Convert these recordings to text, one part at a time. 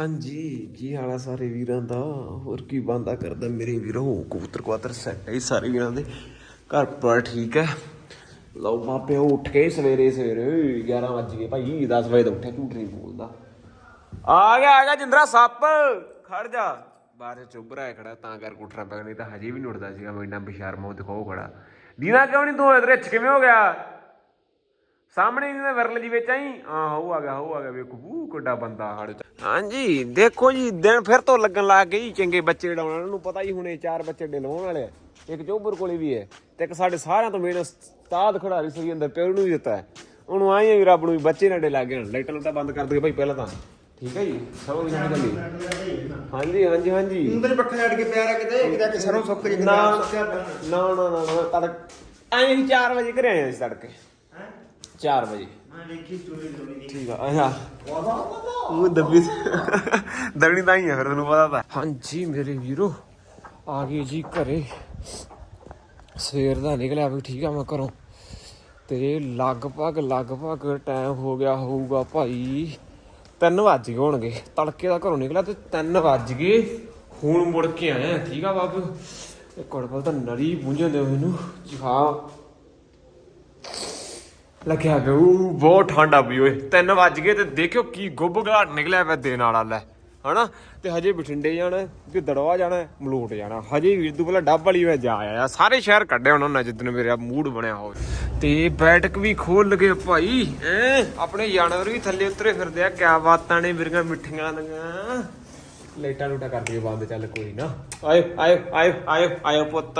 ਹਾਂਜੀ, ਕੀ ਹਾਲ ਸਾਰੇ ਵੀਰਾਂ ਦਾ? ਹੋਰ ਕੀ ਬੰਦਾ ਕਰਦਾ ਮੇਰੇ ਵੀਰੋ? ਕਬੂਤਰ ਕੁਆਤਰ ਸੈੱਟ ਹੈ ਸਾਰੇ ਵੀਰਾਂ ਦੇ। ਘਰ ਪਰ ਠੀਕ ਹੈ ਲਓ ਮਾਪੇ ਉੱਠ ਕੇ ਸਵੇਰੇ ਸਵੇਰੇ 11 ਵਜ ਗਏ ਭਾਈ 10 ਵਜੇ ਤੋਂ ਉੱਠਿਆ ਝੂਠ ਨਹੀਂ ਬੋਲਦਾ। ਆ ਗਿਆ ਆ ਗਿਆ ਜਿੰਦਰਾ, ਸੱਪ! ਖੜ ਜਾ। ਬਾਹਰ ਚੁੱਭ ਰਿਹਾ ਖੜਾ, ਤਾਂ ਕਰ ਉੱਠਣਾ ਪਿਆ, ਨਹੀਂ ਤਾਂ ਹਜੇ ਵੀ ਨਹੀਂ ਉੱਠਦਾ ਸੀਗਾ ਮੈਂ ਇੰਨਾ ਬਿਸ਼ਰਮ ਦਿਖਾਓ ਖੜਾ। ਦੀਨਾ ਕਿਉਂ ਨਹੀਂ ਤੂੰ ਇਧਰ ਕਿਵੇਂ ਹੋ ਗਿਆ? ਸਾਹਮਣੇ ਨਹੀਂ ਵਿਰਲ ਜੀ ਵਿੱਚ ਆਈ। ਹਾਂ ਹੋ ਆ ਗਿਆ ਹੋ ਆ ਗਿਆ ਵੇਖੋ ਬੂ ਕਿੱਡਾ ਬੰਦਾ ਚ। ਹਾਂਜੀ ਦੇਖੋ ਜੀ ਦਿਨ ਫਿਰ ਤੋਂ ਲੱਗਣ ਲੱਗ ਗਏ ਜੀ ਚੰਗੇ ਬੱਚੇ ਡਾਉਣ ਵਾਲਿਆਂ ਨੂੰ ਪਤਾ ਹੀ ਹੁਣੇ ਚਾਰ ਬੱਚੇ ਡਿਲਾਉਣ ਵਾਲੇ ਇੱਕ ਚੋਬਰ ਕੋਲੇ ਵੀ ਹੈ ਤੇ ਇੱਕ ਸਾਡੇ ਸਾਰਿਆਂ ਤੋਂ ਮੇਨ ਉਸਤਾਦ ਖਿਡਾਰੀ ਸਹੀ ਅੰਦਰ ਪਿਓ ਨੂੰ ਵੀ ਦਿੱਤਾ ਹੈ। ਉਹਨੂੰ ਆਏ ਵੀ ਰੱਬ ਨੂੰ ਵੀ ਬੱਚੇ ਨਾ ਡੇ ਲੱਗ ਜਾਣ ਲਾਈਟਾਂ ਲੂਟਾਂ ਬੰਦ ਕਰ ਦਈਏ ਭਾਈ ਪਹਿਲਾਂ ਤਾਂ। ਠੀਕ ਹੈ ਜੀ ਸਭ ਕੁਝ ਚੱਲੀ ਹਾਂਜੀ ਹਾਂਜੀ ਹਾਂਜੀ। ਇੰਦਰ ਪੱਖਾ ਛੱਡ ਕੇ ਪਿਆਰਾ ਕਿਤੇ ਕਿਤੇ ਕਿ ਸਰੋਂ ਸੁੱਕ ਜੇ ਨਾ ਨਾ ਨਾ ਨਾ ਤੜਕ। ਆਏ ਅਸੀਂ 4 ਵਜੇ ਘਰੇ ਆਏ ਸੀ ਤੜਕੇ। 4 ਵਜੇ। ਮੈਂ ਦੇਖੀ ਸਟੋਰੀ ਸਟੋਰੀ ਦੀ। ਠੀਕ ਆ ਅੱਛਾ। ਉਹ ਦੱਬੀ ਦਰਣੀ ਤਾਂ ਹੀ ਆ ਫਿਰ ਤੈਨੂੰ ਪਤਾ ਤਾਂ। ਹਾਂਜੀ ਮੇਰੇ ਵੀਰੋ ਆ ਗਏ ਜੀ ਘਰੇ। ਸਵੇਰ ਦਾ ਨਿਕਲਿਆ ਵੀ ਠੀਕ ਆ ਮੈਂ ਘਰੋਂ। ਤੇ ਲਗਭਗ ਲਗਭਗ ਟਾਈਮ ਹੋ ਗਿਆ ਹੋਊਗਾ ਭਾਈ 3 ਵੱਜ ਗਏ ਹੋਣਗੇ। ਤੜਕੇ ਦਾ ਘਰੋਂ ਨਿਕਲਿਆ ਤੇ 3 ਵੱਜ ਗਏ। ਹੁਣ ਮੁੜ ਕੇ ਆਇਆ ਠੀਕ ਆ ਬਾਬੂ। ਇਹ ਕੋੜਪਲ ਤਾਂ ਨਰੀ ਪੁੰਝਣ ਦੇ ਮੈਨੂੰ। ਹਾਂ। ਲੱਗਿਆ ਗਊ ਬਹੁਤ ਠੰਡ ਆ ਵੀ ਓਏ। 3 ਵੱਜ ਗਏ ਤੇ ਦੇਖਿਓ ਕੀ ਗੁੱਬ ਘਾਟ ਨਿਕਲਿਆ ਪਿਆ ਦੇਣ ਵਾਲਾ ਲੈ। ਹਨਾ? ਤੇ ਹਜੇ ਬਠਿੰਡੇ ਜਾਣਾ ਕਿ ਦੜਵਾ ਜਾਣਾ ਮਲੋਟ ਜਾਣਾ ਹਜੇ ਵੀਰ ਤੂੰ ਪਹਿਲਾਂ ਡੱਬ ਵਾਲੀ ਮੈਂ ਜਾ ਆਇਆ। ਸਾਰੇ ਸ਼ਹਿਰ ਕੱਢਿਆ ਉਹਨਾਂ ਨੇ ਜਿੱਦਨ ਮੇਰਾ ਮੂਡ ਬਣਿਆ ਹੋਵੇ। ਤੇ ਬੈਠਕ ਵੀ ਖੋਲ ਲਗੇ ਭਾਈ ਐ ਆਪਣੇ ਜਾਨਵਰ ਵੀ ਥੱਲੇ ਉਤਰੇ ਫਿਰਦੇ ਆ। ਕਿਆ ਬਾਤਾਂ ਨੇ ਮੇਰੀਆਂ ਮਿੱਠੀਆਂ ਦੀਆਂ ਲਾਈਟਾਂ ਲੂਟਾਂ ਕਰ ਬੰਦ, ਚੱਲ ਕੋਈ ਨਾ। ਆਇਓ ਆਇਓ ਆਇਓ ਆਇਓ ਆਇਓ ਪੁੱਤ।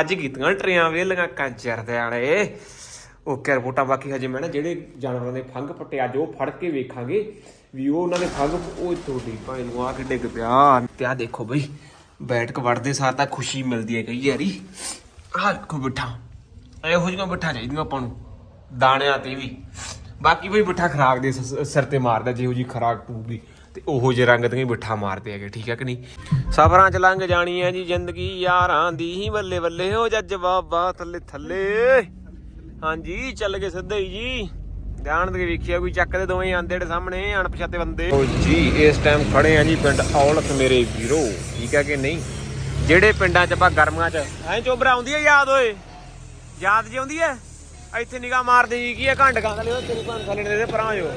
ਅੱਜ ਕੀਤੀਆਂ ਟਰੀਆਂ ਵੇਲੀਆਂ, ਕੰਚਰ ਦੇ ਆਲੇ। ਓਕੇ ਰਿਪੋਰਟਾਂ ਬਾਕੀ ਹਜੇ ਮੈਂ ਨਾ ਜਿਹੜੇ ਜਾਨਵਰਾਂ ਦੇ ਫੰਗ ਪੱਟੇ ਅੱਜ ਉਹ ਫੜ ਕੇ ਵੇਖਾਂਗੇ ਵੀ ਉਹ ਉਹਨਾਂ ਦੇ ਫੰਗ ਉਹ ਤੁਹਾਡੀ ਭਾਈ ਨੂੰ ਆ ਕੇ ਡਿੱਗ ਪਿਆ। ਤੇ ਆ ਦੇਖੋ ਬਈ, ਬੈਠਕ ਵੜਦੇ ਸਾਰ ਤਾਂ ਖੁਸ਼ੀ ਮਿਲਦੀ ਹੈ ਕਈ ਵਾਰੀ। ਆਹ ਦੇਖੋ ਬਿਠਾ। ਇਹੋ ਜਿਹੀਆਂ ਬਿਠਾ ਚਾਹੀਦੀਆਂ ਆਪਾਂ ਨੂੰ, ਦਾਣਿਆਂ ਤੇ ਵੀ। ਬਾਕੀ ਬਈ ਬਿਠਾ ਖਰਾਕ ਦੇ ਸਿਰ ਤੇ ਮਾਰਦਾ, ਜਿਹੋ ਜੀ ਖਰਾਕ ਪੂਗੀ ਤੇ ਉਹੋ ਜਿਹੇ ਰੰਗ ਦੀਆਂ ਹੀ ਬਿਠਾ ਮਾਰਦੇ ਹੈਗੇ, ਠੀਕ ਹੈ ਕਿ ਨਹੀਂ? ਸਫਰਾਂ ਚ ਲੰਘ ਜਾਣੀ ਹੈ ਜੀ ਜ਼ਿੰਦਗੀ ਯਾਰਾਂ ਦੀ, ਹੀ ਬੱਲੇ ਬੱਲੇ ਹੋ ਜੱਜ ਬਾਬਾ, ਥੱਲੇ ਥੱਲੇ। ਹਾਂਜੀ ਚੱਲ ਗਏ ਸਿੱਧੇ ਹੀ ਜੀ। ਧਿਆਨ ਦੇ ਵੇਖਿਆ ਕੋਈ ਚੱਕ ਦੇ ਦੋਵੇਂ ਆਂਦੇ ਜਿਹੜੇ ਸਾਹਮਣੇ ਅਣਪਛਾਤੇ ਬੰਦੇ। ਓ ਜੀ ਇਸ ਟਾਈਮ ਖੜੇ ਆ ਜੀ ਪਿੰਡ ਔਲਖ ਮੇਰੇ ਵੀਰੋ ਠੀਕ ਹੈ ਕਿ ਨਹੀਂ? ਜਿਹੜੇ ਪਿੰਡਾਂ 'ਚ ਆਪਾਂ ਗਰਮੀਆਂ 'ਚ ਐਂ ਚੋਬਰਾ ਆਉਂਦੀ ਹੈ ਯਾਦ ਓਏ? ਯਾਦ ਜੀ ਆਉਂਦੀ ਹੈ ਇੱਥੇ ਨਿਗਾਹ ਮਾਰਦੇ ਜੀ ਕੀ ਹੈ ਘੰਟ ਕਾਂ ਥਲੇ ਤੇਰੀ ਭੰਨ ਥਲੇ ਦੇ ਪਰਾਂ ਓ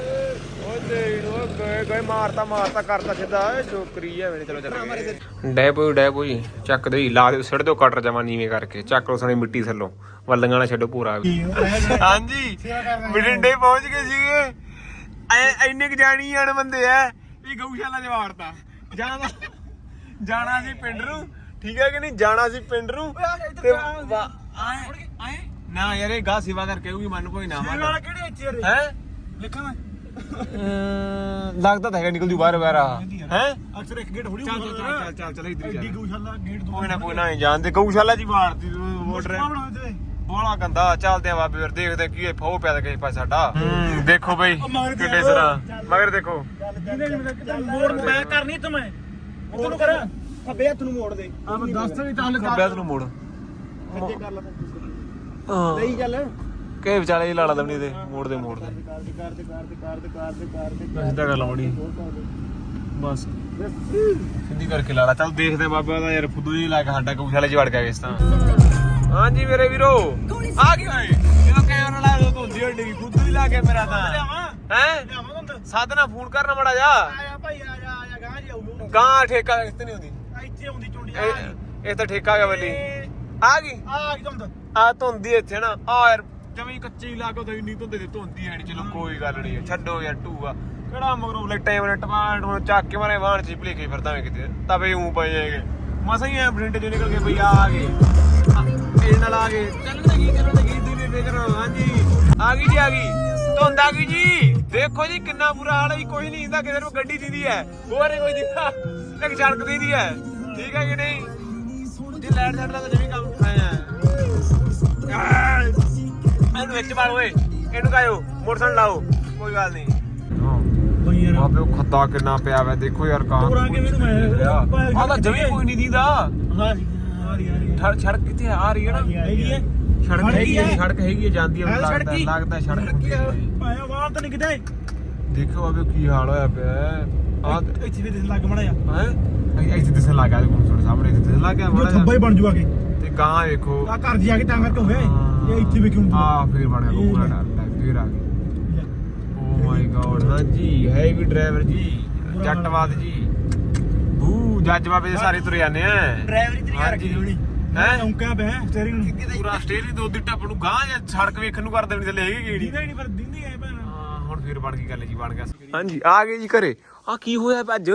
ਗਏ ਗਏ ਮਾਰਤਾ ਮਾਰਤਾ ਕਰਤਾ ਸਿੱਧਾ। ਚੋਕਰੀ ਹੈ ਮੇਰੇ ਚਲੋ ਚੱਲ ਡੈ ਪੋ ਡੈ ਪੋ ਜੀ। ਚੱਕ ਦੇ ਲਾ ਦੇ ਸਿੱਟ ਦਿਓ ਕਟਰ ਜਮਾ ਨੀਵੇਂ ਕਰਕੇ। ਚੱਕ ਲੋ ਸਣੇ ਮਿੱਟੀ ਥੱਲੋਂ। ਵੱਲੀਆਂ ਨਾ ਛੱਡੋ ਪੂਰਾ। ਹਾਂਜੀ ਬਠਿੰਡੇ ਪਹੁੰਚ ਗਏ ਸੀਗੇ। ਐ ਇੰਨੇ ਕ ਜਾਣੀ ਆਣ ਬੰਦੇ ਐ। ਇਹ ਗਊਸ਼ਾਲਾ ਚ ਵਾੜਤਾ। ਜਾਣਾ ਜਾਣਾ ਸੀ ਪਿੰਡ ਨੂੰ। ਠੀਕ ਹੈ ਕਿ ਨਹੀਂ? ਜਾਣਾ ਸੀ ਪਿੰਡ ਨੂੰ। ਤੇ ਵਾ- ਆਏ। ਨਾ ਯਾਰ ਇਹ ਗਾ ਸੇਵਾ ਕਰਕੇ ਕਹੂਗੀ ਮਨ ਕੋਈ ਨਾ ਮੰਨ ਵਾਲਾ ਕਿਹੜੇ ਇੱਥੇ ਰੇ ਹੈ? ਲਿਖਾਂ ਮੈਂ। ਲੱਗਦਾ ਤਾਂ ਹੈਗਾ ਨਿਕਲ ਜੂ ਬਾਹਰ ਬਾਹਰ ਹੈ? ਅਕਸਰ ਇੱਕ ਗੇਟ ਹੋੜੀ ਚੱਲ ਚੱਲ ਚੱਲ ਚੱਲ ਚੱਲ ਇਧਰ ਗਊਸ਼ਾਲਾ ਗੇਟ ਦੋ ਕੋਈ ਨਾ ਕੋਈ ਨਾ ਹੀ ਜਾਣਦੇ ਗਊਸ਼ਾਲਾ ਜੀ ਮਾਰਦੀ ਮੋਟਰ ਬੋਲਾ ਗੰਦਾ ਚੱਲਦੇ ਆ ਬਾਬੇ ਫਿਰ ਦੇਖਦੇ ਕੀ ਇਹ ਫੋ ਪਿਆ ਤੇ ਕਿਸੇ ਪਾਸੇ ਸਾਡਾ। ਹੂੰ। ਦੇਖੋ ਬਈ ਮਗਰ ਤੇ ਕਿੱਡੇ ਸਰਾ। ਮਗਰ ਦੇਖੋ। ਮੋੜ ਮੈਂ ਕਰਨੀ ਤੂੰ ਮੈਂ। ਤੈਨੂੰ ਕਰ। ਖੱਬੇ ਹੱਥ ਨੂੰ ਮੋੜ ਦੇ। ਆ ਮੈਂ ਦੱਸ ਵੀ ਚੱਲ ਖੱਬੇ ਨੂੰ ਮੋੜ। ਸੱਜੇ ਕਰ ਲਾ ਹਾਂ ਸਹੀ ਚੱਲ ਕੇ ਵਿਚਾਲੇ ਹੀ ਲਾਲਾ ਦਵਣੀ ਦੇ ਮੋੜ ਦੇ ਮੋੜ ਦੇ। ਕਰ ਦੇ ਕਰ ਦੇ ਕਰ ਦੇ ਕਰ ਦੇ ਕਰ ਦੇ ਕਰ ਦੇ ਸਿੱਧਾ ਕਰ ਲਾਉਣੀ ਬਸ। ਸਿੱਧੀ ਕਰਕੇ ਲਾ ਲਾ। ਚੱਲ ਦੇਖਦੇ ਆ ਬਾਬਾ ਦਾ ਯਾਰ ਫੁੱਦੂ ਜੀ ਲਾ ਕੇ ਸਾਡਾ ਗਊਸ਼ਾਲੇ ਚ ਵੜ ਗਿਆ ਇਸ ਤਾਂ ਹਾਂਜੀ ਮੇਰੇ ਵੀਰੋ ਆ ਕੀ ਹੋਏ। ਜਦੋਂ ਕੈਮਰਾ ਲਾ ਦੋ ਧੁੰਦੀ ਹੋਈ ਡਿੱਗੀ। ਫੁੱਦੂ ਹੀ ਲਾ ਗਿਆ ਮੇਰਾ ਤਾਂ। ਹੈ? ਲਿਆਵਾਂ ਤੁੰਦ ਸਾਧਨਾ ਫੋਨ ਕਰਨਾ ਮੜਾ ਜਾ ਆਇਆ ਭਾਈ ਆ ਜਾ ਆ ਜਾ ਗਾਂ ਜੀ ਆਉ ਗਾਂ ਠੇਕਾ ਇੱਥੇ ਨਹੀਂ ਹੁੰਦੀ ਇੱਥੇ ਆਉਂਦੀ ਚੁੰਡੀ ਇਹ ਇਹ ਤਾਂ ਠੇਕਾ ਗਿਆ ਬੱਲੀ। ਆ ਗਈ? ਆ ਗਈ ਤੁੰਦ ਆ ਧੁੰਦੀ ਇੱਥੇ ਨਾ। ਆ ਯਾਰ ਜਮੀ ਕੱਚੀ ਲਾ ਕੇ ਤਾਂ ਇੰਨੀ ਧੁੰਦੇ ਤੇ ਧੁੰਦੀ ਹੈ ਨਹੀਂ ਚਲੋ ਕੋਈ ਗੱਲ ਨਹੀਂ ਛੱਡੋ ਯਾਰ ਟੂਆ ਕਿਹੜਾ ਮਗਰੋਂ ਲੈਟਾਂ ਮਨੇ ਟਮਾਟ ਹੁਣ ਚੱਕ ਕੇ ਮਾਰੇ ਵਾਹਣ ਚ ਭਲੇਖੇ ਫਿਰਦਾ ਮੈਂ ਕਿਤੇ। ਤਵੇ ਉਂ ਪਏ ਹੈਗੇ। ਮਸਾਂ ਹੀ ਐ ਬਰਿੰਡੇ ਚੋਂ ਨਿਕਲ ਕੇ ਬਈ ਆ ਗਏ। ਇਹ ਨਾਲ ਆ ਗਏ। ਚੱਲਣ ਲੱਗੀ ਚੱਲਣ ਲੱਗੀ ਦੀਦੀ ਫਿਕਰ ਹਾਂਜੀ। ਆ ਗਈ ਜੀ ਆ ਗਈ। ਧੁੰਦ ਗਈ ਜੀ। ਦੇਖੋ ਜੀ ਕਿੰਨਾ ਬੁਰਾ ਹਾਲ ਹੈ ਜੀ, ਕੋਈ ਨਹੀਂ ਇਹਦਾ ਕਿਸੇ ਨੂੰ ਗੱਡੀ ਦੀਦੀ ਹੈ। ਹੋਰ ਨਹੀਂ ਕੋਈ ਦੀਦਾ ਇੱਕ ਸੜਕ ਦੀਦੀ ਹੈ। ਠੀਕ ਹੈ ਕਿ ਨਹੀਂ? ਜੇ ਲੈਟ ਛੱਡਦਾ ਤਾਂ ਜਮੀ ਕੰਮ ਖਾਇਆ। ਇਹਨੂੰ ਵਿੱਚ ਬਾਲ ਓਏ। ਇਹਨੂੰ ਕਾਇਓ ਮੋਟਰਸਾਈਕਲ ਲਾਓ। ਕੋਈ ਗੱਲ ਨਹੀਂ। ਬਈ ਯਾਰ। ਬਾਬੇ ਉਹ ਖੱਤਾ ਕਿੰਨਾ ਪਿਆ ਵਾ ਦੇਖੋ ਯਾਰ ਕਾਂ ਤੋਰਾਂ ਕਿਵੇਂ ਨੂੰ ਮੈਂ- ਆ ਤਾਂ ਜਮੀ ਕੋਈ ਨਹੀਂ ਦੀਦਾ। ਹਾਂ ਜੀ ਆ ਰਹੀ ਆ ਰਹੀ ਠੜ- ਸੜਕ ਕਿੱਥੇ ਆ? ਆ ਰਹੀ ਹੈ ਨਾ? ਹੈਗੀ ਹੈ। ਸੜਕ ਹੈਗੀ ਹੈ ਸੜਕ ਹੈਗੀ ਹੈ ਜਾਂਦੀ ਹੈ ਲੱਗਦਾ? ਲੱਗਦਾ ਸੜਕ ਹੁੰਦੀ ਹੈ। ਪਾਇਆ ਵਾਹ ਤਾਂ ਨਹੀਂ ਕਿਤੇ। ਦੇਖੋ ਆਵੇ ਕੀ ਹਾਲ ਹੋਇਆ ਪਿਆ। ਆ ਇੱਥੇ ਵੀ ਦਿਸ ਲੱਗ ਮੜਾ ਆ ਹੈ? ਇੱਥੇ ਦਿਸਣ ਲੱਗ ਤੁਹਾਡੇ ਸਾਹਮਣੇ ਦਿਸਣ ਲੱਗ ਗਿਆ ਜੋ ਮਾੜਾ ਥੱਬਾ। ਹੀ ਬਣ ਜੂਗਾ ਕਿ ਤੇ ਗਾਂ ਵੇਖੋ। ਆ ਘਰ ਜਾ ਕੇ ਤਾਂ ਕਰਕੇ ਹੋਵੇ ਇਹ ਇੱਥੇ ਵੀ ਕਿਉਂ ਆ। ਫੇਰ ਬਣ ਗਿਆ ਇਹ ਪੂਰਾ। ਡਰ ਲੱਗ ਫੇਰ ਆ ਗਿਆ ਓ ਮਾਈ ਗॉड ਹਾਂਜੀ ਹੈ ਵੀ ਡਰਾਈਵਰ ਜੀ ਜੱਟਵਾਦ ਜੀ। ਬੂ ਜੱਜ ਬਾਬੇ ਦੇ ਸਾਰੇ ਤੁਰ ਜਾਂਦੇ ਆ। ਡਰਾਈਵਰੀ ਤੇਰੀ ਹਾਂਜੀ। ਰੱਖੀ ਹੋਣੀ। ਹੈਂ? ਚੌਂਕਾ ਪਿਆ ਸਟੀਅਰਿੰਗ ਨੂੰ। ਪੂਰਾ ਸਟੇਰੀ ਦੋ ਦੀ ਟੱਪ ਨੂੰ ਗਾਂ ਜਾਂ ਸੜਕ ਵੇਖਣ ਨੂੰ ਕਰ ਦੇਣੀ ਤੇ ਲੈ ਗਈ ਗੇੜੀ। ਦੀਦਾ ਹੀ ਨਹੀਂ ਪਰ ਦਿੰਦੀ ਐ ਭੈਣ। ਹਾਂ ਹੁਣ ਫੇਰ ਬਣ ਗਈ ਗੱਲ ਜੀ ਬਣ ਗਿਆ। ਹਾਂਜੀ ਆ ਗਏ ਜੀ ਘਰੇ। ਆ ਕੀ ਹੋਇਆ ਭੱਜ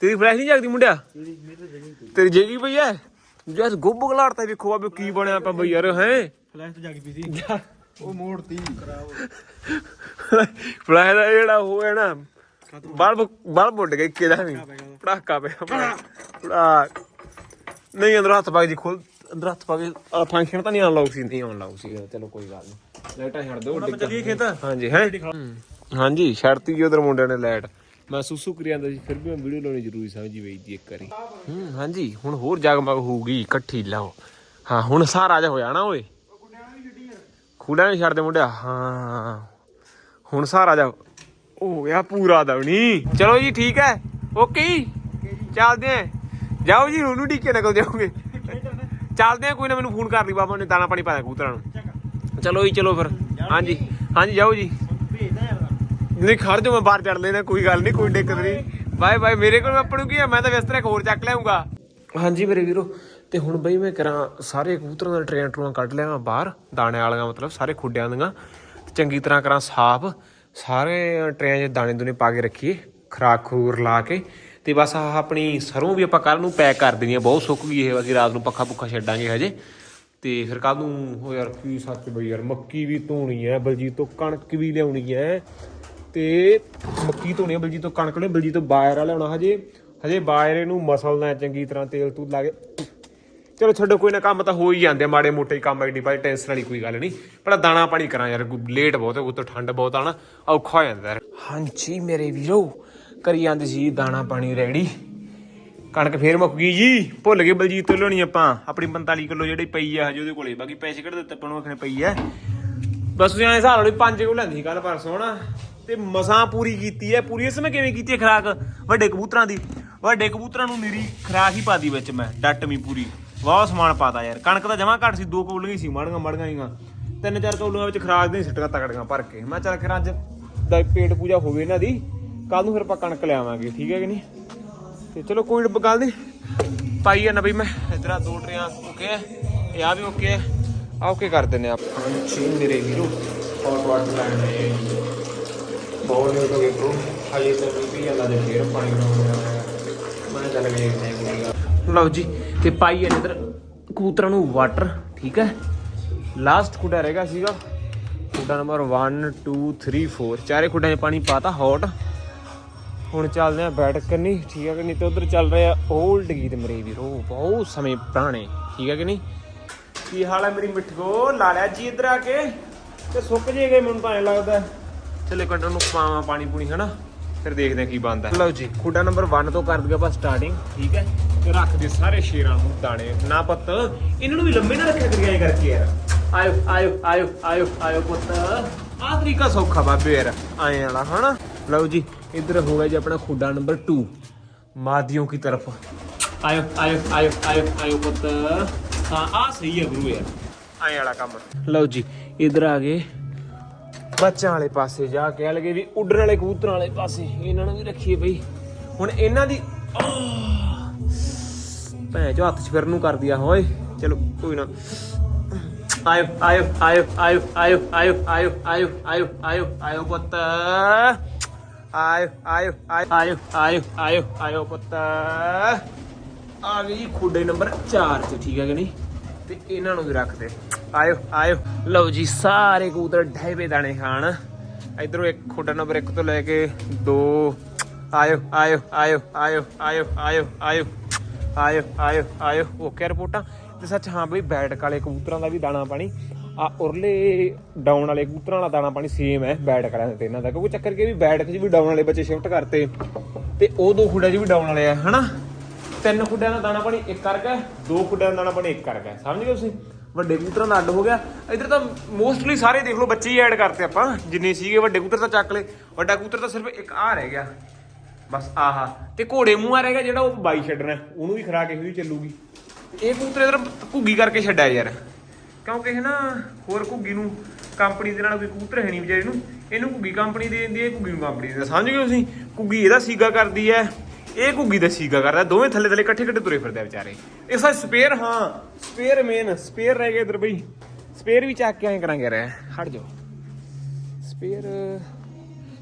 ਤੇਰੀ ਫਲੈਸ਼ ਨਹੀਂ ਜਗਦੀ ਮੁੰਡਿਆ? ਤੇਰੀ ਜੇਗੀ ਪਈ ਐ? ਜਦ ਗੁੱਬ ਗਲਾੜਤਾ ਵੇਖੋ ਆ ਵੀ ਕੀ ਬਣਿਆ ਪਿਆ ਬਈ ਯਾਰ ਹੈ? ਫਲੈਸ਼ ਤੇ ਜਾ ਕੇ ਪਈ ਸੀ। ਉਹ ਮੋੜਤੀ। ਫਲੈਸ਼ ਦਾ ਜਿਹੜਾ ਉਹ ਹੈ ਨਾ ਬਲਬ ਬਲਬ ਉੱਡ ਗਿਆ ਕਿਹਦਾ ਵੀ। ਪੜਾਕਾ ਪਿਆ ਪੜਾ ਨਹੀਂ ਅੰਦਰ ਹੱਥ ਪਾ ਕੇ ਜੀ ਖੋਲ ਅੰਦਰ ਹੱਥ ਪਾ ਕੇ ਫੰਕਸ਼ਨ ਤਾਂ ਨਹੀਂ ਲਾਉ ਸੀ ਨਹੀਂ ਲਾਉ ਸੀ। ਚਲੋ ਕੋਈ ਗੱਲ ਨਹੀਂ ਲਾਈਟਾਂ ਛੱਡ ਦਿਓ ਆਪਾਂ ਚੱਲੀਏ ਖੇਤ? ਹਾਂਜੀ ਹੈ? ਹਾਂਜੀ ਛੱਡਤੀ ਜੀ ਉਧਰ ਮੁੰਡਿਆਂ ਨੇ ਲਾਈਟ। ਮੈਂ ਸੁਸੂ ਕਰੀ ਜਾਂਦਾ ਸੀ, ਫਿਰ ਵੀ ਮੈਂ ਵੀਡੀਓ ਲਾਉਣੀ ਜ਼ਰੂਰੀ ਸਮਝੀ ਬਈ ਜੀ ਇੱਕ ਵਾਰੀ। ਹੂੰ, ਹਾਂਜੀ, ਹੁਣ ਹੋਰ ਜਗਮਗ ਹੋਊਗੀ, ਇਕੱਠੀ ਲਾਓ। ਹਾਂ, ਹੁਣ ਸਾਰਾ ਜਿਹਾ ਹੋਇਆ ਨਾ ਓਏ। ਖੁੱਡਾ ਨਹੀਂ ਛੱਡਦੇ ਮੁੰਡਿਆ, ਹਾਂ। ਹੁਣ ਸਾਰਾ ਜਾ ਹੋ ਗਿਆ ਪੂਰਾ ਦਵਣੀ। ਚਲੋ ਜੀ, ਠੀਕ ਹੈ। ਓਕੇ ਜੀ। ਚੱਲਦੇ ਆ ਜਾਓ ਜੀ ਉਹਨੂੰ ਢੀਕੇ ਨਿਕਲ ਜਾਓਗੇ ਚੱਲਦੇ ਆ ਕੋਈ ਨਾ ਮੈਨੂੰ ਫੋਨ ਕਰ ਲਈ ਬਾਬਾ ਨੇ ਦਾਣਾ ਪਾਣੀ ਪਾਇਆ ਕਬੂਤਰਾਂ ਨੂੰ। ਚਲੋ ਜੀ, ਚਲੋ ਫਿਰ। ਹਾਂਜੀ ਹਾਂਜੀ, ਜਾਓ ਜੀ। ਨਹੀਂ, ਖੜ ਜਾ ਮੈਂ ਬਾਹਰ ਚੜ ਲੈਣਾ ਕੋਈ ਗੱਲ ਨਹੀਂ, ਕੋਈ ਦਿੱਕਤ ਨਹੀਂ। ਬਾਏ ਬਾਏ, ਮੇਰੇ ਕੋਲ ਆਪਣੂ ਕੀ ਹੈ ਮੈਂ ਤਾਂ ਬਿਸਤਰਾ ਹੋਰ ਚੱਕ ਲਿਆਉਂਗਾ ਹਾਂਜੀ ਮੇਰੇ ਵੀਰੋ, ਤੇ ਹੁਣ ਬਈ ਮੈਂ ਕਰਾਂ ਸਾਰੇ ਕਬੂਤਰਾਂ ਦਾ ਟ੍ਰੇਨ ਟਰੂਆਂ ਕੱਢ ਲਿਆ ਬਾਹਰ, ਦਾਣੇ ਵਾਲੀਆਂ ਮਤਲਬ ਸਾਰੇ ਖੁੱਡਿਆਂ ਦੀਆਂ। ਚੰਗੀ ਤਰ੍ਹਾਂ ਕਰਾਂ ਸਾਫ਼, ਸਾਰੇ ਟ੍ਰੇਨ 'ਚ ਦਾਣੇ ਦੂਣੇ ਪਾ ਕੇ ਰੱਖੀਏ, ਖਰਾਕ ਖੂਰ ਲਾ ਕੇ। ਤੇ ਬਸ ਆਹ ਆਪਣੀ ਸਰੋਂ ਵੀ ਆਪਾਂ ਕੱਲ ਨੂੰ ਪੈਕ ਕਰ ਦੇਣੀ ਆ, ਬਹੁਤ ਸੁੱਕ ਗਈ ਇਹ ਬਾਕੀ ਰਾਤ ਨੂੰ ਪੱਖਾ ਪੁੱਖਾ ਛੱਡਾਂਗੇ ਹਜੇ। ਤੇ ਫਿਰ ਕੱਲ ਨੂੰ ਹੋ ਯਾਰ ਕੀ ਸੱਚ ਬਈ ਯਾਰ, ਮੱਕੀ ਵੀ ਧੋਣੀ ਐ ਬਲਜੀਤ ਤੋਂ ਕਣਕ ਵੀ ਲਿਆਉਣੀ ਐ ਤੇ ਮੱਕੀ ਧੋਣੀ ਐ ਬਲਜੀਤ ਤੋਂ ਕਣਕ ਨੇ ਬਲਜੀਤ ਤੋਂ ਬਾਇਰ ਲਿਆਉਣਾ ਹਜੇ। ਹਜੇ ਬਾਇਰ ਨੂੰ ਮਸਲਣਾ ਹੈ ਚੰਗੀ ਤਰ੍ਹਾਂ ਤੇਲ ਤੂਲ ਲਾ ਕੇ। ਚਲੋ ਛੱਡੋ ਕੋਈ ਨਾ ਕੰਮ ਤਾਂ ਹੋ ਹੀ ਜਾਂਦੇ ਆ, ਮਾੜੇ ਮੋਟੇ ਕੰਮ ਐਡੀ ਭਾਈ ਟੈਨਸ਼ਨ ਵਾਲੀ ਕੋਈ ਗੱਲ ਨਹੀਂ। ਪਰ ਦਾਣਾ ਪਾਣੀ ਕਰਾਂ ਯਾਰ ਲੇਟ ਬਹੁਤ ਹੈ ਉਤੋਂ ਠੰਡ ਬਹੁਤ ਆ ਨਾ ਔਖਾ ਹੋ ਜਾਂਦਾ ਯਾਰ। ਹਾਂਜੀ ਮੇਰੇ ਵੀਰੋ ਕਰੀ ਜਾਂਦੇ ਸੀ ਦਾਣਾ ਪਾਣੀ ਰੈਡੀ। ਕਣਕ ਫੇਰ ਮੁੱਕ ਗਈ ਜੀ। ਭੁੱਲ ਗਏ ਬਲਜੀਤ ਤੋਂ ਲਿਆਉਣੀ ਆਪਾਂ। ਆਪਣੀ 45 ਕਿਲੋ ਜਿਹੜੀ ਪਈ ਆ ਹਜੇ ਉਹਦੇ ਕੋਲੇ। ਬਾਕੀ ਪੈਸੇ ਕੱਢ ਦਿੱਤੇ ਆਪਾਂ ਨੂੰ ਆਖਣੇ ਪਈ ਆ। ਬਸ ਤੁਸੀਂ ਐਂ ਹਿਸਾਬ ਲਓ 5 ਕਿਲੋ ਲੈਂਦੀ ਕੱਲ ਪਰਸੋਂ ਨਾ ਤੇ ਮਸਾਂ ਪੂਰੀ ਕੀਤੀ ਹੈ ਪੂਰੀ ਇਸ ਮੈਂ ਕਿਵੇਂ ਕੀਤੀ ਹੈ ਖਰਾਕ? ਵੱਡੇ ਕਬੂਤਰਾਂ ਦੀ। ਵੱਡੇ ਕਬੂਤਰਾਂ ਨੂੰ ਮੇਰੀ ਖਰਾਕ ਹੀ ਪਾਦੀ ਵਿੱਚ ਮੈਂ, ਡੱਟ ਪੂਰੀ। ਬਹੁਤ ਸਮਾਨ ਪਾਤਾ ਯਾਰ। ਕਣਕ ਤਾਂ ਜਮਾ ਘੱਟ ਸੀ, ਦੋ ਕੌਲੀਆਂ ਸੀ, ਮਾੜੀਆਂ ਮਾੜੀਆਂ ਹੀਆਂ ਤਿੰਨ ਚਾਰ ਕੌਲੀਆਂ ਵਿੱਚ ਖਰਾਕ ਦੀਆਂ ਸਿੱਟੀਆਂ ਤਕੜੀਆਂ ਭਰ ਕੇ। ਮੈਂ ਚੱਲ ਕਰ ਅੱਜ ਦਾ ਪੇਟ ਪੂਜਾ ਹੋਵੇ ਇਹਨਾਂ ਦੀ। ਕੱਲ ਨੂੰ ਫਿਰ ਆਪਾਂ ਕਣਕ ਲਿਆਵਾਂਗੇ ਠੀਕ ਹੈ ਕਿ ਨਹੀਂ? ਤੇ ਚਲੋ ਕੋਈ ਗੱਲ ਨਹੀਂ ਪਾਈ ਆ ਨਾ ਬਈ ਮੈਂ। ਇਧਰ ਆ ਦੋ ਟਰੀਆਂ, ਓਕੇ ਇਹ ਆ ਵੀ ਓਕੇ ਆ ਓਕੇ ਕਰ ਦਿੰਨੇ ਆ ਹਾਂਜੀ, ਮੇਰੇ ਵੀਰੋ ਹੌਟ ਵਾਟਰ ਲੈਣ। ਦੇ ਬਹੁਤ ਨੇ ਹੋ ਗਏ ਬ్రో ਹਾਲੇ ਤਾਂ ਵੀ ਜਾਂਦਾ ਦੇ ਫੇਰ ਪਾਣੀ ਬਣਾਉਣਾ ਮੈਂ ਚੱਲ ਗਏ ਲਓ ਜੀ, ਤੇ ਪਾਈ ਆ ਇਧਰ ਕਬੂਤਰਾਂ ਨੂੰ ਵਾਟਰ ਠੀਕ ਹੈ? ਲਾਸਟ ਖੁੱਡਾ ਰਹੇਗਾ ਸੀਗਾ। ਖੁੱਡਾ ਨੰਬਰ 1 2 3 4 ਚਾਰੇ ਖੁੱਡਾਂ 'ਚ ਪਾਣੀ ਪਾਤਾ ਹੌਟ ਹੁਣ ਚੱਲਦੇ ਆ ਬੈਠ ਕਰਨੀ, ਠੀਕ ਹੈ ਕਿ ਨਹੀਂ? ਤੇ ਉਧਰ ਚੱਲ ਰਿਹਾ 올ਡ ਗੀਤ ਮੇਰੇ ਵੀਰੋ, ਬਹੁਤ ਸਮੇਂ ਪੁਰਾਣੇ, ਠੀਕ ਹੈ ਕਿ ਨਹੀਂ? ਕੀ ਹਾਲ ਹੈ ਮੇਰੀ ਮਿੱਠੋ ਲਾ ਲਿਆ ਜੀ ਇੱਧਰ ਆ ਕੇ। ਤੇ ਸੁੱਕ ਜੇ ਗਏ, ਮੈਨੂੰ ਤਾਂ ਐ ਲੱਗਦਾ। ਚਲੇ ਕੱਢਣ ਨੂੰ ਪਾਵਾਂ ਪਾਣੀ ਪੂਣੀ ਹਨਾ? ਫਿਰ ਦੇਖਦੇ ਆ ਕੀ ਬਣਦਾ ਲਓ ਜੀ ਖੁੱਡਾ ਨੰਬਰ 1 ਤੋਂ ਕਰ ਆਪਾਂ ਸਟਾਰਟਿੰਗ ਠੀਕ ਹੈ? ਤੇ ਰੱਖ ਦੇ ਸਾਰੇ ਸ਼ੇਰਾਂ ਨੂੰ ਦਾਣੇ। ਨਾ ਪੁੱਤ ਇਹਨਾਂ ਨੂੰ ਵੀ ਲੰਮੇ ਨਾ ਰੱਖਿਆ ਕਰੀਏ ਕਰਕੇ ਯਾਰ। ਆਇਓ ਆਇਓ ਆਇਓ ਆਇਓ ਆਇਓ ਪੁੱਤ। ਆ ਤਰੀਕਾ ਸੌਖਾ ਬਾਬੇ ਯਾਰ ਆਏ ਵਾਲਾ ਹਨਾ? ਲਓ ਜੀ ਇੱਧਰ ਹੋ ਗਿਆ ਜੀ ਆਪਣਾ ਖੁੱਡਾ ਨੰਬਰ 2 ਮਾਦੀਓ ਕੀ ਤਰਫ। ਆਇਓ ਆਇਓ ਆਇਓ ਆਇਓ ਆਇਓ ਪੁੱਤ। ਹਾਂ ਆ ਸਹੀ ਹੈ ਗੁਰੂ ਯਾਰ। ਆਏ ਵਾਲਾ ਕੰਮ। ਲਓ ਜੀ ਇੱਧਰ ਆ ਗਏ। ਬੱਚਿਆਂ ਵਾਲੇ ਪਾਸੇ ਜਾ ਕੇ ਆ ਲਗੇ ਵੀ ਉੱਡਣ ਵਾਲੇ ਕਬੂਤਰਾਂ ਵਾਲੇ ਪਾਸੇ ਇਹਨਾਂ ਨੂੰ ਵੀ ਰੱਖੀਏ ਬਈ ਹੁਣ ਇਹਨਾਂ ਦੀ ਭੈਣ ਚੋ ਹੱਥ 'ਚ ਫਿਰ ਨੂੰ ਕਰਦੀ ਆ ਹੋਏ ਚਲੋ ਕੋਈ ਨਾ ਆਇਓ ਆਇਓ ਆਇਓ ਆਇਓ ਆਇਓ ਆਇਓ ਆਇਓ ਆਇਓ ਆਇਓ ਆਇਓ ਆਇਓ ਪੁੱਤ ਆਇਓ ਆਇਓ ਆਇਓ ਆਇਓ ਆਇਓ ਆਇਓ ਪੁੱਤ ਆ ਗਈ ਜੀ ਖੁੱਡੇ ਨੰਬਰ 4 ਤੇ ਠੀਕ ਹੈ ਕਿ ਨਹੀਂ ਤੇ ਇਹਨਾਂ ਨੂੰ ਵੀ ਰੱਖ ਦੇ। ਆਇਓ ਆਇਓ। ਲਓ ਜੀ, ਸਾਰੇ ਕਬੂਤਰ ਢਾਈਵੇ ਦਾਣੇ ਖਾਣ। ਇਧਰੋਂ ਇੱਕ ਖੁੱਡਾ ਨੰਬਰ 1 ਤੋਂ ਲੈ ਕੇ 2 ਆਇਓ ਆਇਓ ਆਇਓ ਆਇਓ ਆਇਓ ਆਇਓ ਆਇਓ। ਆਇਓ ਆਇਓ ਆਇਓ। ਓਕੇ ਰਿਪੋਰਟਾਂ। ਤੇ ਸੱਚ ਹਾਂ ਬਈ ਬੈਟਕ ਵਾਲੇ ਕਬੂਤਰਾਂ ਦਾ ਵੀ ਦਾਣਾ ਪਾਣੀ। ਆ ਉਰਲੇ ਡਾਊਨ ਵਾਲੇ ਕਬੂਤਰਾਂ ਵਾਲਾ ਦਾਣਾ ਪਾਣੀ ਸੇਮ ਹੈ ਬੈਟਕ ਵਾਲਿਆਂ ਤੇ ਇਹਨਾਂ ਦਾ। ਕਿਉਂਕਿ ਚੱਕਰ ਕੀ ਹੈ ਵੀ ਬੈਟਕ 'ਚ ਵੀ ਡਾਊਨ ਵਾਲੇ ਬੱਚੇ ਸ਼ਿਫਟ ਕਰਤੇ। ਤੇ ਉਹ ਦੋ ਖੁੱਡਾਂ 'ਚ ਵੀ ਡਾਊਨ ਵਾਲੇ ਆ, ਹਨਾ? ਤਿੰਨ ਖੁੱਡਿਆਂ ਦਾ ਦਾਣਾ ਪਾਣੀ ਇੱਕ ਕਰਕੇ ਦੋ ਖੁੱਡਿਆਂ ਦਾ ਦਾਣਾ ਪਾਣੀ ਇੱਕ ਕਰਕੇ ਸਮਝ ਗਏ ਤੁਸੀਂ? ਵੱਡੇ ਕੂਤਰਾਂ ਦਾ ਅੱਡ ਹੋ ਗਿਆ। ਇਧਰ ਤਾਂ ਮੋਸਟਲੀ ਸਾਰੇ ਦੇਖ ਲਓ ਬੱਚੇ ਹੀ ਐਡ ਕਰਤੇ ਆਪਾਂ, ਜਿੰਨੇ ਸੀਗੇ ਵੱਡੇ ਕੂਤਰ ਤਾਂ ਚੱਕ ਲਏ। ਵੱਡਾ ਕੂਤਰ ਤਾਂ ਸਿਰਫ ਇੱਕ ਆ ਰਹਿ ਗਿਆ। ਬਸ ਆਹਾ। ਤੇ ਘੋੜੇ ਮੂੰਹ ਰਹਿ ਗਿਆ ਜਿਹੜਾ ਉਹ ਬਾਈ ਛੱਡਣਾ। ਉਹਨੂੰ ਵੀ ਖਰਾ ਕੇ ਹੋਈ ਚੱਲੂਗੀ। ਇਹ ਕੂਤਰ ਇਧਰ ਘੁੱਗੀ ਕਰਕੇ ਛੱਡਿਆ ਯਾਰ। ਕਿਉਂਕਿ ਹੈ ਨਾ ਹੋਰ ਘੁੱਗੀ ਨੂੰ ਕੰਪਨੀ ਦੇ ਨਾਲ ਕੋਈ ਕੂਤਰ ਹੈ ਨਹੀਂ ਵਿਚਾਰੇ ਨੂੰ। ਇਹਨੂੰ ਘੁੱਗੀ ਕੰਪਨੀ ਦੇ ਦਿੰਦੀ ਹੈ, ਘੁੱਗੀ ਨੂੰ ਕੰਪਨੀ ਦੇ ਸਮਝ ਗਏ ਤੁਸੀਂ? ਘੁੱਗੀ ਇਹਦਾ ਸੀਗਾ ਕਰਦੀ ਹੈ। ਇਹ ਘੁੱਗੀ ਦਾ ਸੀਗਾ ਕਰਦਾ, ਦੋਵੇਂ ਥੱਲੇ ਥੱਲੇ ਇਕੱਠੇ ਇਕੱਠੇ ਤੁਰੇ ਫਿਰਦੇ ਆ ਵਿਚਾਰੇ। ਇਹ ਸਾਡਾ ਸਪੇਅਰ, ਹਾਂ, ਸਪੇਅਰ ਮੇਨ ਸਪੇਅਰ ਰਹਿ ਗਿਆ ਇਧਰ ਬਈ। ਸਪੇਅਰ ਵੀ ਚੱਕ ਕੇ ਐਂ ਕਰਾਂਗੇ ਰਹਿ ਹਟ ਜਾਓ। ਸਪੇਅਰ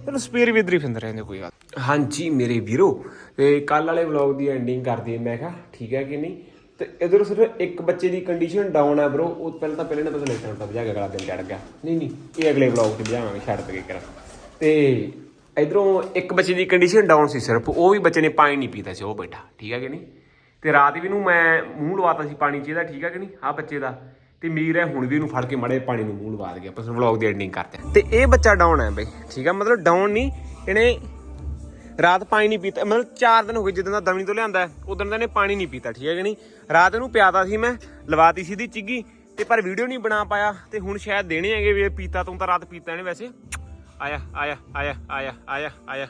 ਚਲੋ ਸਪੇਅਰ ਵੀ ਇਧਰ ਹੀ ਫਿੰਦਰ ਰਹਿੰਦੇ, ਕੋਈ ਗੱਲ ਹਾਂਜੀ ਮੇਰੇ ਵੀਰੋ, ਤੇ ਕੱਲ ਵਾਲੇ ਵਲੌਗ ਦੀ ਐਂਡਿੰਗ ਕਰਦੇ ਮੈਂ ਕਿਹਾ, ਠੀਕ ਹੈ ਕਿ ਨਹੀਂ? ਤੇ ਇਧਰ ਸਿਰਫ ਇੱਕ ਬੱਚੇ ਦੀ ਕੰਡੀਸ਼ਨ ਡਾਊਨ ਹੈ ਬ్రో ਉਹ ਪਹਿਲਾਂ ਤਾਂ ਪਹਿਲੇ ਨਾ ਤੁਸੀਂ ਲੈਟਾਂ ਤਾਂ ਵਜਾ ਕੇ ਅਗਲਾ ਦਿਨ ਚੜ ਗਿਆ। ਨਹੀਂ ਨਹੀਂ, ਇਹ ਅਗਲੇ ਵਲੌਗ 'ਚ ਭਜਾਵਾਂਗੇ, ਛੱਡ ਦੇ ਕਰਾਂ ਤੇ ਇਧਰੋਂ ਇੱਕ ਬੱਚੇ ਦੀ ਕੰਡੀਸ਼ਨ ਡਾਊਨ ਸੀ ਸਿਰਫ, ਉਹ ਵੀ ਬੱਚੇ ਨੇ ਪਾਣੀ ਨਹੀਂ ਪੀਤਾ ਸੀ, ਉਹ ਬੈਠਾ, ਠੀਕ ਹੈ ਕਿ ਨਹੀਂ? ਤੇ ਰਾਤ ਵੀ ਨੂੰ ਮੈਂ ਮੂੰਹ ਲਵਾਤਾ ਸੀ ਪਾਣੀ 'ਚ ਇਹਦਾ, ਠੀਕ ਹੈ ਕਿ ਨਹੀਂ? ਆ ਬੱਚੇ ਦਾ। ਤੇ ਮੀਰ ਹੈ, ਹੁਣ ਵੀ ਇਹਨੂੰ ਫੜ ਕੇ ਮੜੇ ਪਾਣੀ ਨੂੰ ਮੂੰਹ ਲਵਾ ਦਈਏ ਆਪਾਂ ਵਲੌਗ ਦੀ ਐਂਡਿੰਗ ਕਰਦੇ ਤੇ ਇਹ ਬੱਚਾ ਡਾਊਨ ਹੈ ਬਈ, ਠੀਕ ਹੈ? ਮਤਲਬ ਡਾਊਨ ਨਹੀਂ, ਇਹਨੇ ਰਾਤ ਪਾਣੀ ਨਹੀਂ ਪੀਤਾ, ਮਤਲਬ 4 ਦਿਨ ਹੋ ਗਏ ਜਦੋਂ ਦਾ ਦਮਣੀ ਤੋਂ ਲਿਆਂਦਾ ਉਦੋਂ ਦਾ ਇਹਨੇ ਪਾਣੀ ਨਹੀਂ ਪੀਤਾ, ਠੀਕ ਹੈ ਕਿ ਨਹੀਂ? ਰਾਤ ਇਹਨੂੰ ਪਿਆਦਾ ਸੀ ਮੈਂ, ਲਵਾਤੀ ਸੀ ਦੀ ਚਿੱਗੀ, ਤੇ ਪਰ ਵੀਡੀਓ ਨਹੀਂ ਬਣਾ ਪਾਇਆ, ਤੇ ਹੁਣ ਸ਼ਾਇਦ ਦੇਣੇ ਹੈਗੇ ਵੀ ਪੀਤਾ, ਤੂੰ ਤਾਂ ਰਾਤ ਪੀਤਾ ਇਹਨੇ ਵੈਸੇ। ਆਇਆ ਆਇਆ ਆਇਆ ਆਇਆ ਆਇਆ ਆਇਆ।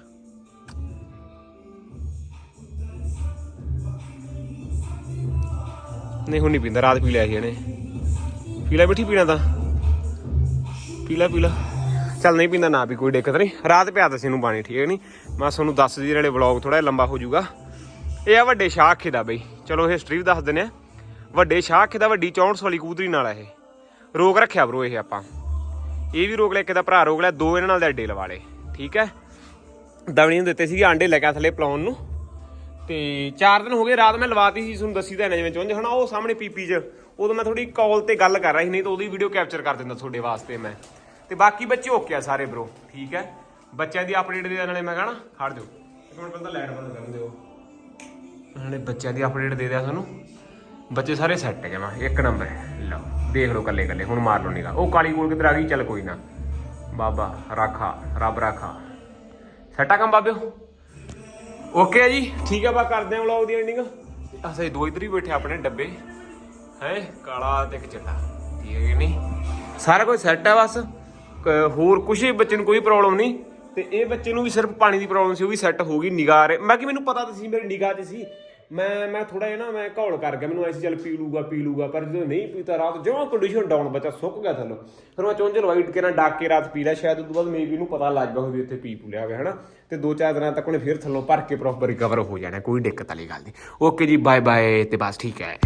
ਨਹੀਂ, ਹੁਣ ਨਹੀਂ ਪੀਂਦਾ, ਰਾਤ ਪੀ ਲਿਆ ਸੀ ਇਹਨੇ। ਪੀਲਾ ਲੈ ਪੀਣਾ ਤਾਂ। ਪੀਲਾ ਪੀਲਾ ਚੱਲ ਨਹੀਂ ਪੀਂਦਾ, ਨਾ ਵੀ ਕੋਈ ਦਿੱਕਤ ਨਹੀਂ। ਰਾਤ ਪਿਆ ਤਾ ਸੀ ਇਹਨੂੰ ਪਾਣੀ, ਠੀਕ ਹੈ ਨਹੀਂ? ਮੈਂ ਤੁਹਾਨੂੰ ਦੱਸ ਦੀ ਨਾਲੇ ਵਲੌਗ ਥੋੜਾ ਲੰਬਾ ਹੋ ਜਾਊਗਾ। ਇਹ ਆ ਵੱਡੇ ਸ਼ਾਖੇ ਦਾ ਬਈ। ਚਲੋ ਹਿਸਟਰੀ ਵੀ ਦੱਸ ਦਿੰਦੇ ਆ ਵੱਡੇ ਸ਼ਾਖੇ ਦਾ ਵੱਡੀ 64 ਵਾਲੀ ਕੂਦਰੀ ਨਾਲ ਆ ਇਹ। ਰੋਕ ਰੱਖਿਆ ਬਰੋ ਇਹ ਆਪਾਂ। ਇਹ ਵੀ ਰੋਕ ਲਿਆ, ਇੱਕ ਦਾ ਭਰਾ ਰੋਕ ਲਿਆ, ਦੋ ਇਹਨਾਂ ਨਾਲ ਦੇ ਅੱਡੇ ਲਵਾ ਲਏ, ਠੀਕ ਹੈ? ਦਵਣੀ ਨੂੰ ਦਿੱਤੇ ਸੀਗੇ ਆਂਡੇ ਲੈ ਕੇ ਥੱਲੇ ਪਲਾਉਣ ਨੂੰ। ਤੇ 4 ਦਿਨ ਹੋ ਗਏ, ਰਾਤ ਮੈਂ ਲਵਾਤੀ ਸੀ, ਤੁਹਾਨੂੰ ਦੱਸੀ ਤਾਂ ਹੈ ਜਿਵੇਂ ਚੁੰਝ। ਹਨਾ ਉਹ ਸਾਹਮਣੇ ਪੀਪੀ 'ਚ, ਉਦੋਂ ਮੈਂ ਥੋੜੀ ਕਾਲ ਤੇ ਗੱਲ ਕਰ ਰਿਹਾ ਸੀ, ਨਹੀਂ ਤਾਂ ਉਹਦੀ ਵੀਡੀਓ ਕੈਪਚਰ ਕਰ ਦਿੰਦਾ ਤੁਹਾਡੇ ਵਾਸਤੇ ਮੈਂ। ਤੇ ਬਾਕੀ ਬੱਚੇ ਓਕੇ ਆ ਸਾਰੇ ਬ్రో ਠੀਕ ਹੈ? ਬੱਚਿਆਂ ਦੀ ਅਪਡੇਟ ਦੇ ਨਾਲੇ ਮੈਂ ਕਹਣਾ, ਖੜ ਦਿਓ ਇੱਕ ਮਿੰਟ ਪਹਿਲਾਂ ਲਾਈਟ ਬੰਦ ਕਰਨ ਦਿਓ। ਨਾਲੇ ਬੱਚਿਆਂ ਦੀ ਅਪਡੇਟ ਦੇ ਦਿਆ ਤੁਹਾਨੂੰ ਬੱਚੇ ਸਾਰੇ ਸੈੱਟ ਹੈਗੇ ਮੈਂ ਇੱਕ ਨੰਬਰ ਲਓ, ਦੇਖ ਲਓ ਕੱਲੇ ਕੱਲੇ ਹੁਣ ਮਾਰ ਲਓ ਨਿਗਾ। ਉਹ ਕਾਲੀ ਕੋਲ ਕਿੱਧਰ ਆ ਗਈ? ਚੱਲ ਕੋਈ ਨਾ। ਬਾਬਾ, ਰਾਖਾ ਰੱਬ ਰਾਖਾ ਸੈੱਟਾ ਕੰਮ ਬਾਬਿਓ ਓਕੇ ਆ ਜੀ, ਠੀਕ ਆ ਬਾ ਕਰਦੇ ਆਂ ਵਲੌਗ ਦੀ ਐਂਡਿੰਗ ਅਸਾਂ ਦੋ ਇਧਰ ਹੀ ਬੈਠੇ ਆਪਣੇ ਡੱਬੇ। ਹੈ, ਕਾਲਾ ਤੇ ਇੱਕ ਚਿੱਟਾ। ਠੀਕ ਹੈ ਕਿ ਨਹੀਂ? ਸਾਰਾ ਕੁਝ ਸੈੱਟ ਹੈ ਬਸ। ਹੋਰ ਕੁਝ ਬੱਚੇ ਨੂੰ ਕੋਈ ਪ੍ਰੋਬਲਮ ਨਹੀਂ। ਤੇ ਇਹ ਬੱਚੇ ਨੂੰ ਵੀ ਸਿਰਫ ਪਾਣੀ ਦੀ ਪ੍ਰੋਬਲਮ ਸੀ, ਉਹ ਵੀ ਸੈੱਟ ਹੋ ਗਈ, ਨਿਗਾਹ ਰੇ ਬਾਕੀ ਮੈਨੂੰ ਪਤਾ ਤਾਂ ਸੀ, ਮੇਰੀ ਨਿਗਾਹ 'ਚ ਸੀ। ਮੈਂ ਮੈਂ ਥੋੜਾ ਜਿਹਾ ਨਾ, ਮੈਂ ਘੌਲ ਕਰ ਗਿਆ, ਮੈਨੂੰ ਐਸੀ ਚੱਲ ਪੀ ਲੂਗਾ ਪੀ ਲੂਗਾ ਪਰ ਜਦੋਂ ਨਹੀਂ ਪੀਤਾ ਰਾਤ ਜਮਾਂ ਕੰਡੀਸ਼ਨ ਡਾਊਨ ਬੱਚਾ ਸੁੱਕ ਗਿਆ ਥੱਲੋਂ, ਫਿਰ ਮੈਂ ਚੁੰਝ ਲਵਾਈਟ ਕੇ ਨਾ ਡਾਕ ਕੇ ਰਾਤ ਪੀ ਲਿਆ, ਸ਼ਾਇਦ ਉਦੋਂ ਬਾਅਦ ਮੇਬੀ ਨੂੰ ਪਤਾ ਲੱਗ ਗਿਆ ਹੋਵੇ ਇੱਥੇ ਪੀ ਪੂ ਲਿਆ ਹੋਵੇ ਹਨਾ? ਤੇ ਦੋ ਚਾਰ ਦਿਨਾਂ ਤੱਕ ਉਹਨੇ ਫਿਰ ਥੱਲੋਂ ਭਰ ਕੇ ਪ੍ਰੋਪਰ ਰਿਕਵਰ ਹੋ ਜਾਣਾ, ਕੋਈ ਦਿੱਕਤ ਵਾਲੀ ਗੱਲ ਨਹੀਂ। ਓਕੇ ਜੀ ਬਾਏ ਬਾਏ ਤੇ ਬਸ ਠੀਕ ਹੈ।